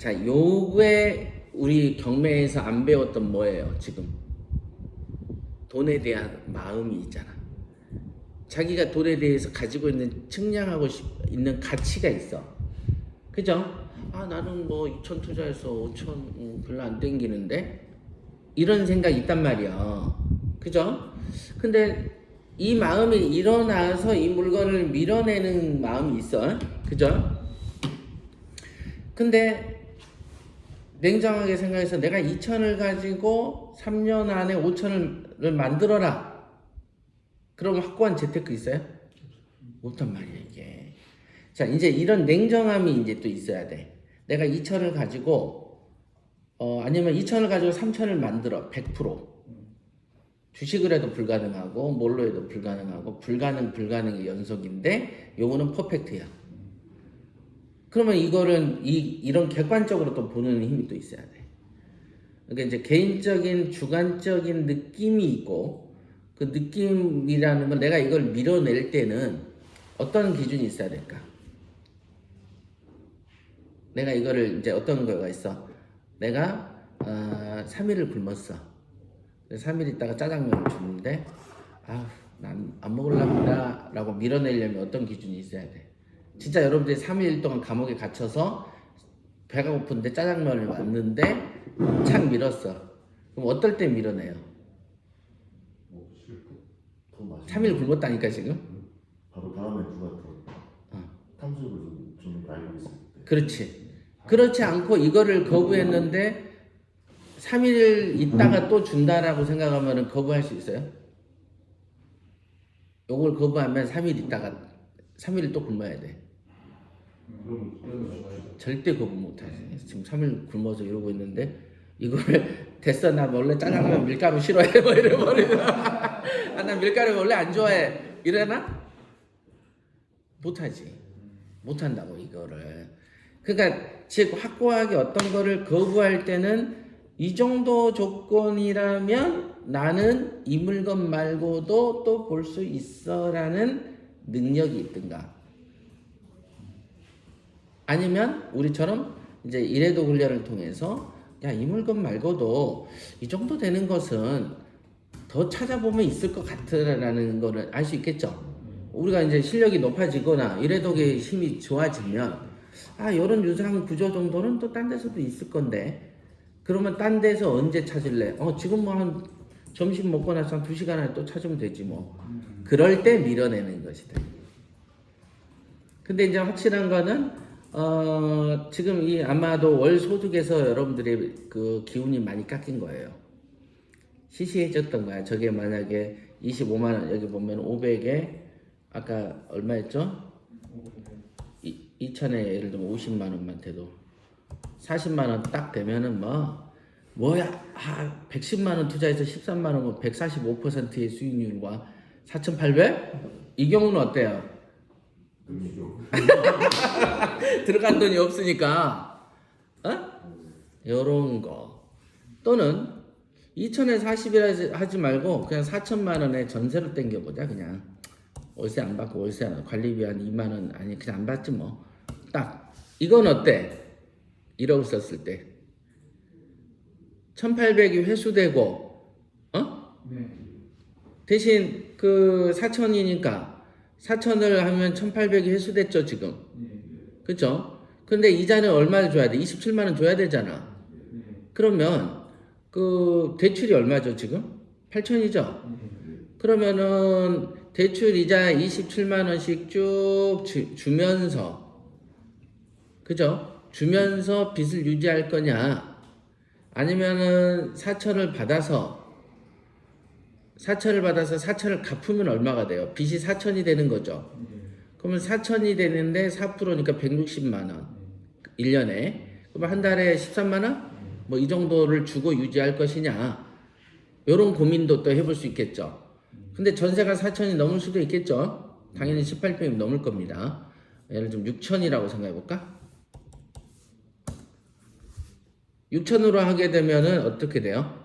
자, 요게 우리 경매에서 안 배웠던 뭐예요, 지금? 돈에 대한 마음이 있잖아. 자기가 돈에 대해서 가지고 있는 측량하고 싶- 있는 가치가 있어. 그죠? 아, 나는 뭐 2천 투자해서 5천 음, 별로 안 땡기는데? 이런 생각이 있단 말이야. 그죠? 근데 이 마음이 일어나서 이 물건을 밀어내는 마음이 있어. 그죠? 근데 냉정하게 생각해서 내가 2천을 가지고 3년 안에 5천을 만들어라. 그럼 확고한 재테크 있어요? 없단 말이야 이게. 자 이제 이런 냉정함이 이제 또 있어야 돼. 내가 2천을 가지고 어 아니면 2천을 가지고 3천을 만들어 100%. 주식을 해도 불가능하고 뭘로 해도 불가능하고 불가능 불가능의 연속인데 요거는 퍼펙트야. 그러면 이거는 이 이런 객관적으로 또 보는 힘이 또 있어야 돼. 그러니까 이제 개인적인 주관적인 느낌이 있고 그 느낌이라는 건 내가 이걸 밀어낼 때는 어떤 기준이 있어야 될까? 내가 이거를 이제 어떤 거가 있어? 내가 어, 3일을 굶었어. 3일 있다가 짜장면을 줬는데 아난 안 먹으려고다 라고 밀어내려면 어떤 기준이 있어야 돼? 진짜 여러분들이 3일 동안 감옥에 갇혀서 배가 고픈데 짜장면을 왔는데 착 밀었어. 그럼 어떨 때 밀어내요? 뭐 싫고 더 맛있는 3일 굶었다니까 지금? 바로 다음에 누가 더 어. 탕수육을 좀, 좀 알고 있을 때 그렇지. 그렇지 않고 이거를 거부했는데 3일 있다가 또 준다라고 생각하면 거부할 수 있어요? 요걸 거부하면 3일 있다가 3일 또 굶어야 돼. 절대 거부 못하지. 지금 3일 굶어서 이러고 있는데 이거를 됐어 나 원래 짜장면 밀가루 싫어해 뭐 이래버리면 아나 밀가루 원래 안 좋아해 이러나? 못하지. 못한다고 이거를. 그러니까 즉 확고하게 어떤 거를 거부할 때는 이 정도 조건이라면 나는 이 물건 말고도 또 볼 수 있어라는 능력이 있든가 아니면 우리처럼 이제 이래도 훈련을 통해서 야 이 물건 말고도 이 정도 되는 것은 더 찾아보면 있을 것 같으라는 거를 알 수 있겠죠. 우리가 이제 실력이 높아지거나 이래독의 힘이 좋아지면 아 이런 유사한 구조 정도는 또 딴 데서도 있을 건데 그러면 딴 데서 언제 찾을래? 어 지금 뭐 한 점심 먹고 나서 한두 시간 안에 또 찾으면 되지 뭐. 그럴 때 밀어내는 것이다. 근데 이제 확실한 거는 어 지금 이 아마도 월 소득에서 여러분들의 그 기운이 많이 깎인 거예요. 시시해졌던 거야. 저게 만약에 25만 원 여기 보면 500에 아까 얼마였죠? 2천에 예를 들면 50만 원만 돼도 40만 원 딱 되면은 뭐 뭐야 아 110만 원 투자해서 13만 원은 145%의 수익률과 4,800? 이 경우는 어때요? 들어간 돈이 없으니까 어? 요런 거. 또는 2천에 40이라 하지 말고 그냥 4천만 원에 전세로 땡겨보자 그냥. 월세 안 받고 월세 안- 관리비 한 2만 원 아니 그냥 안 받지 뭐. 딱. 이건 어때? 1억 썼을 때. 1800이 회수되고 어? 대신 그 4천이니까 4천을 하면 1800이 회수됐죠 지금 그죠? 근데 이자는 얼마를 줘야 돼? 27만 원 줘야 되잖아. 그러면 그 대출이 얼마죠 지금? 8천이죠. 그러면은 대출 이자 27만 원씩 쭉 주, 주면서 그죠? 주면서 빚을 유지할 거냐? 아니면은 4천을 받아서 4천을 받아서 4천을 갚으면 얼마가 돼요? 빚이 4천이 되는 거죠. 그러면 4천이 되는데 4%니까 160만 원. 1년에. 그러면 한 달에 13만 원? 뭐 이 정도를 주고 유지할 것이냐. 요런 고민도 또 해볼 수 있겠죠. 근데 전세가 4천이 넘을 수도 있겠죠. 당연히 18평이면 넘을 겁니다. 예를 들면 6천이라고 생각해 볼까? 6천으로 하게 되면은 어떻게 돼요?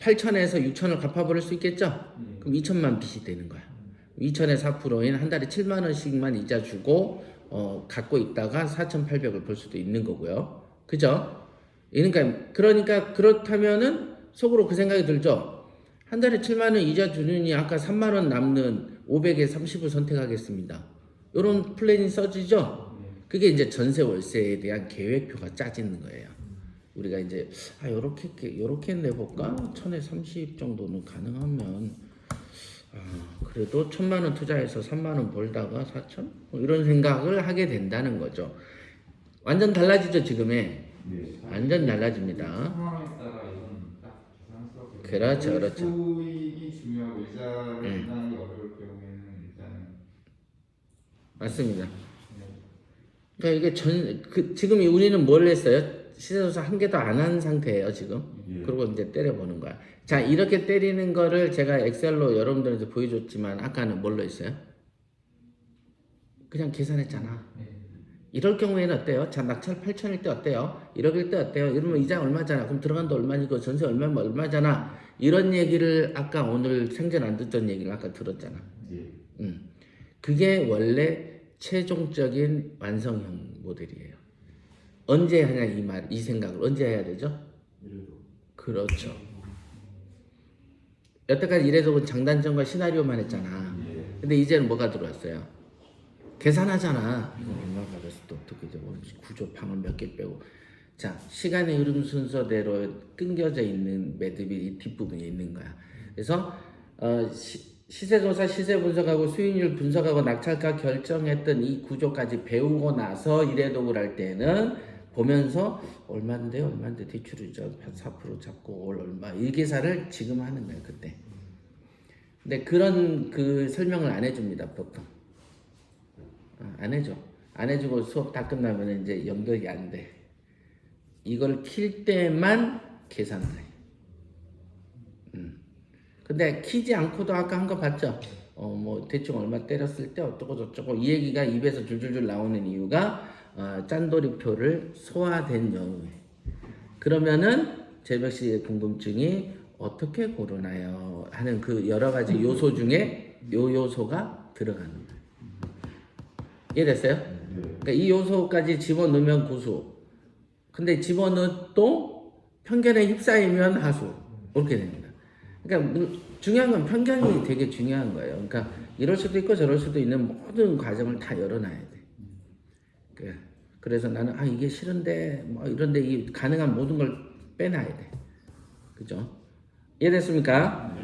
8천에서 6천을 갚아버릴 수 있겠죠? 그럼 2천만 빚이 되는 거야. 2천에 4%인 한 달에 7만 원씩만 이자 주고 어, 갖고 있다가 4,800을 벌 수도 있는 거고요. 그죠? 그러니까 그러니까 그렇다면은 속으로 그 생각이 들죠. 한 달에 7만 원 이자 주느니 아까 3만 원 남는 500에 30을 선택하겠습니다. 이런 플랜이 써지죠. 그게 이제 전세 월세에 대한 계획표가 짜지는 거예요. 우리가 이제 아 요렇게 요렇게 내볼까? 천에 30 정도는 가능하면 아 그래도 천만 원 투자해서 3만 원 벌다가 4천 뭐 이런 생각을 하게 된다는 거죠. 완전 달라지죠 지금에 네. 완전 달라집니다. 상황에 따라 이건 딱 계산스럽게 그렇죠, 그렇죠. 수익이 중요하고 이자를 음. 감당하기 어려울 경우에는 일단은 맞습니다. 그러니까 이게 전 그 지금 우리는 뭘 했어요? 시세조사 한 개도 안 한 상태예요 지금. 예. 그리고 이제 때려보는 거야. 자 이렇게 때리는 거를 제가 엑셀로 여러분들한테 보여줬지만 아까는 뭘로 했어요? 그냥 계산했잖아. 이럴 경우에는 어때요? 자 낙찰 8천일 때 어때요? 1억일 때 어때요? 이러면 이자 얼마잖아. 그럼 들어간다 얼마니고 전세 얼마면 얼마잖아. 이런 얘기를 아까 오늘 생전 안 듣던 얘기를 아까 들었잖아. 예. 음. 그게 원래 최종적인 완성형 모델이에요. 언제 하냐 이 말, 이 생각을 언제 해야 되죠? 그렇죠. 여태까지 이래도 장단점과 시나리오만 했잖아. 예. 근데 이제는 뭐가 들어왔어요? 계산하잖아. 이거 얼마 받았을 때 어떻게 이제 뭐 구조 방을 몇 개 빼고. 자, 시간의 흐름 순서대로 끊겨져 있는 매듭이 이 뒷부분에 있는 거야. 그래서 어, 시, 시세조사, 시세 분석하고 수익률 분석하고 낙찰가 결정했던 이 구조까지 배우고 나서 이래독을 할 때는 보면서 얼마인데 얼마인데 대출이자 4% 잡고 올 얼마 이 계산을 지금 하는 거야 그때. 근데 그런 그 설명을 안 해줍니다 보통. 어, 안 해줘. 안 해주고 수업 다 끝나면 이제 연결이 안 돼. 이걸 킬 때만 계산을 해. 음. 근데 키지 않고도 아까 한 거 봤죠? 어, 뭐, 대충 얼마 때렸을 때 어쩌고 저쩌고 이 얘기가 입에서 줄줄줄 나오는 이유가 어, 짠돌이표를 소화된 경우에. 그러면은 재백 씨의 궁금증이 어떻게 고르나요? 하는 그 여러 가지 요소 중에 요 요소가 들어가는 거예요. 이해됐어요? 네. 그러니까 이 요소까지 집어넣으면 구수. 근데 집어넣어도 편견에 휩싸이면 하수. 이렇게 됩니다. 그러니까 문- 중요한 건 편견이 되게 중요한 거예요. 그러니까 이럴 수도 있고 저럴 수도 있는 모든 과정을 다 열어놔야 돼. 그- 그래서 나는 아 이게 싫은데 뭐 이런데 이 가능한 모든 걸 빼놔야 돼. 그죠? 이해됐습니까? 자.